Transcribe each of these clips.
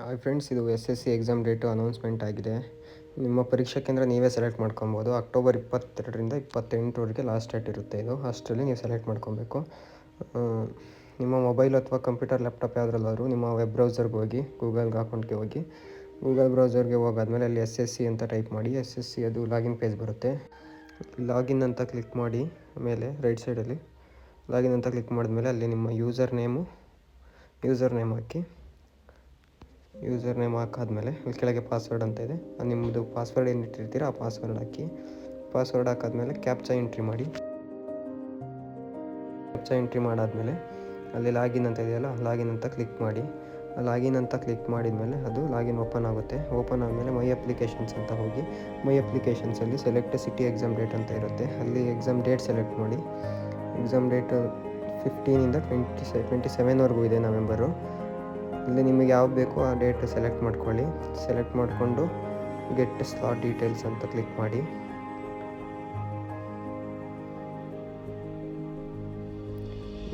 Hi friends, ಇದು S S C exam date announcement ಆಗಿದೆ. ನಿಮ್ಮ ಪರೀಕ್ಷಾ ಕೇಂದ್ರ ನೀವೇ ಸೆಲೆಕ್ಟ್ ಮಾಡ್ಕೊಬೋದು. ಅಕ್ಟೋಬರ್ ಇಪ್ಪತ್ತೆರಡರಿಂದ ಇಪ್ಪತ್ತೆಂಟರವರೆಗೆ ಲಾಸ್ಟ್ ಡೇಟ್ ಇರುತ್ತೆ ಇದು. ಅಷ್ಟರಲ್ಲಿ ನೀವು ಸೆಲೆಕ್ಟ್ ಮಾಡ್ಕೊಬೇಕು. ನಿಮ್ಮ ಮೊಬೈಲ್ ಅಥವಾ ಕಂಪ್ಯೂಟರ್, ಲ್ಯಾಪ್ಟಾಪ್ ಯಾವುದ್ರಲ್ಲಾದರೂ ನಿಮ್ಮ ವೆಬ್ ಬ್ರೌಸರ್ಗೆ ಹೋಗಿ ಗೂಗಲ್ಗೆ ಅಕೌಂಟ್ಗೆ ಹೋಗಿ. ಗೂಗಲ್ ಬ್ರೌಸರ್ಗೆ ಹೋಗಾದ್ಮೇಲೆ ಅಲ್ಲಿ ಎಸ್ ಎಸ್ ಸಿ ಅಂತ ಟೈಪ್ ಮಾಡಿ. ಎಸ್ ಎಸ್ ಸಿ ಅದು ಲಾಗಿನ್ ಪೇಜ್ ಬರುತ್ತೆ. ಲಾಗಿನ್ ಅಂತ ಕ್ಲಿಕ್ ಮಾಡಿ ಮೇಲೆ, ರೈಟ್ ಸೈಡಲ್ಲಿ. ಲಾಗಿನ್ ಅಂತ ಕ್ಲಿಕ್ ಮಾಡಿದ್ಮೇಲೆ ಅಲ್ಲಿ ನಿಮ್ಮ ಯೂಸರ್ ನೇಮು, ಯೂಸರ್ ನೇಮ್ ಹಾಕಿ. ಯೂಸರ್ ನೇಮ್ ಹಾಕಾದ್ಮೇಲೆ ಇಲ್ಲಿ ಕೆಳಗೆ ಪಾಸ್ವರ್ಡ್ ಅಂತ ಇದೆ. ನಿಮ್ಮದು ಪಾಸ್ವರ್ಡ್ ಏನು ಇಟ್ಟಿರ್ತೀರಾ ಆ ಪಾಸ್ವರ್ಡ್ ಹಾಕಿ ಪಾಸ್ವರ್ಡ್ ಹಾಕಾದ್ಮೇಲೆ ಕ್ಯಾಪ್ಚಾ ಎಂಟ್ರಿ ಮಾಡಿ. ಕ್ಯಾಪ್ಚಾ ಎಂಟ್ರಿ ಮಾಡಾದ್ಮೇಲೆ ಅಲ್ಲಿ ಲಾಗಿನ್ ಅಂತ ಇದೆಯಲ್ಲ ಲಾಗಿನ್ ಅಂತ ಕ್ಲಿಕ್ ಮಾಡಿ. ಲಾಗಿನ್ ಅಂತ ಕ್ಲಿಕ್ ಮಾಡಿದ್ಮೇಲೆ ಅದು ಲಾಗಿನ್ ಓಪನ್ ಆಗುತ್ತೆ. ಓಪನ್ ಆದಮೇಲೆ ಮೈ ಅಪ್ಲಿಕೇಶನ್ಸ್ ಅಂತ ಹೋಗಿ ಮೈ ಅಪ್ಲಿಕೇಶನ್ಸಲ್ಲಿ ಸೆಲೆಕ್ಟ್ ಸಿಟಿ ಎಕ್ಸಾಮ್ ಡೇಟ್ ಅಂತ ಇರುತ್ತೆ. ಅಲ್ಲಿ ಎಕ್ಸಾಮ್ ಡೇಟ್ ಸೆಲೆಕ್ಟ್ ಮಾಡಿ. ಎಕ್ಸಾಮ್ ಡೇಟ್ ಫಿಫ್ಟೀನಿಂದ ಟ್ವೆಂಟಿ ಸೆ ಟ್ವೆಂಟಿ ಸೆವೆನ್ವರೆಗೂ ಇದೆ ನವೆಂಬರು ಇಲ್ಲಿ ನಿಮಗೆ ಯಾವ ಬೇಕೋ ಆ ಡೇಟ್ ಸೆಲೆಕ್ಟ್ ಮಾಡ್ಕೊಳ್ಳಿ. ಸೆಲೆಕ್ಟ್ ಮಾಡಿಕೊಂಡು ಗೆಟ್ ಸ್ಲಾಟ್ ಡೀಟೇಲ್ಸ್ ಅಂತ ಕ್ಲಿಕ್ ಮಾಡಿ.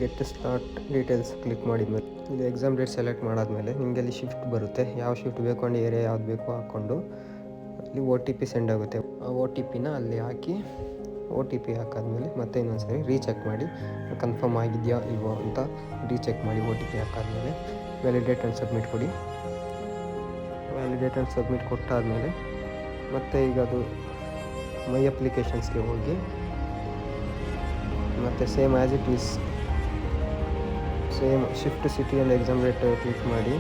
ಗೆಟ್ ಸ್ಲಾಟ್ ಡೀಟೇಲ್ಸ್ ಕ್ಲಿಕ್ ಮಾಡಿದ್ಮೇಲೆ ಇಲ್ಲಿ ಎಕ್ಸಾಮ್ ಡೇಟ್ ಸೆಲೆಕ್ಟ್ ಮಾಡಾದ್ಮೇಲೆ ನಿಮಗೆ ಅಲ್ಲಿ ಶಿಫ್ಟ್ ಬರುತ್ತೆ. ಯಾವ ಶಿಫ್ಟ್ ಬೇಕು ಅಂಡ್ ಏರಿಯಾ ಯಾವ್ದು ಬೇಕೋ ಹಾಕ್ಕೊಂಡು ಅಲ್ಲಿ ಒ ಟಿ ಪಿ ಸೆಂಡ್ ಆಗುತ್ತೆ. ಆ ಒ ಟಿ ಪಿನ ಅಲ್ಲಿ ಹಾಕಿ ಒ ಟಿ ಪಿ ಹಾಕಾದ್ಮೇಲೆ ಮತ್ತೆ ಇನ್ನೊಂದು ಸರಿ ರೀಚೆಕ್ ಮಾಡಿ ಕನ್ಫರ್ಮ್ ಆಗಿದೆಯಾ ಇಲ್ವೋ ಅಂತ ರೀಚೆಕ್ ಮಾಡಿ ಒ ಟಿ ಪಿ ಹಾಕಾದ್ಮೇಲೆ ವ್ಯಾಲಿಡೇಟ್ ಆ್ಯಂಡ್ ಸಬ್ಮಿಟ್ ಕೊಡಿ. ವ್ಯಾಲಿಡೇಟ್ ಆ್ಯಂಡ್ ಸಬ್ಮಿಟ್ ಕೊಟ್ಟಾದಮೇಲೆ, ಮತ್ತೆ ಈಗ ಅದು ಮೈ ಅಪ್ಲಿಕೇಶನ್ಸ್ಗೆ ಹೋಗಿ, ಮತ್ತು same as it is same shift city and exam rate click ಮಾಡಿ.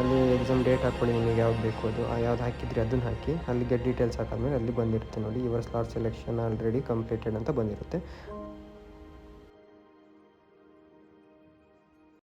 ಅಲ್ಲಿ ಎಕ್ಸಾಮ್ ಡೇಟ್ ಹಾಕ್ಕೊಳ್ಳಿ ನಿಮಗೆ ಯಾವ್ದು ಬೇಕು ಅದು ಯಾವ್ದು ಹಾಕಿದ್ರಿ ಅದನ್ನು ಹಾಕಿ, ಅಲ್ಲಿಗೆ ಡೀಟೇಲ್ಸ್ ಹಾಕಾದ್ಮೇಲೆ ಅಲ್ಲಿ ಬಂದಿರುತ್ತೆ ನೋಡಿ your slot selection already completed ಅಂತ ಬಂದಿರುತ್ತೆ.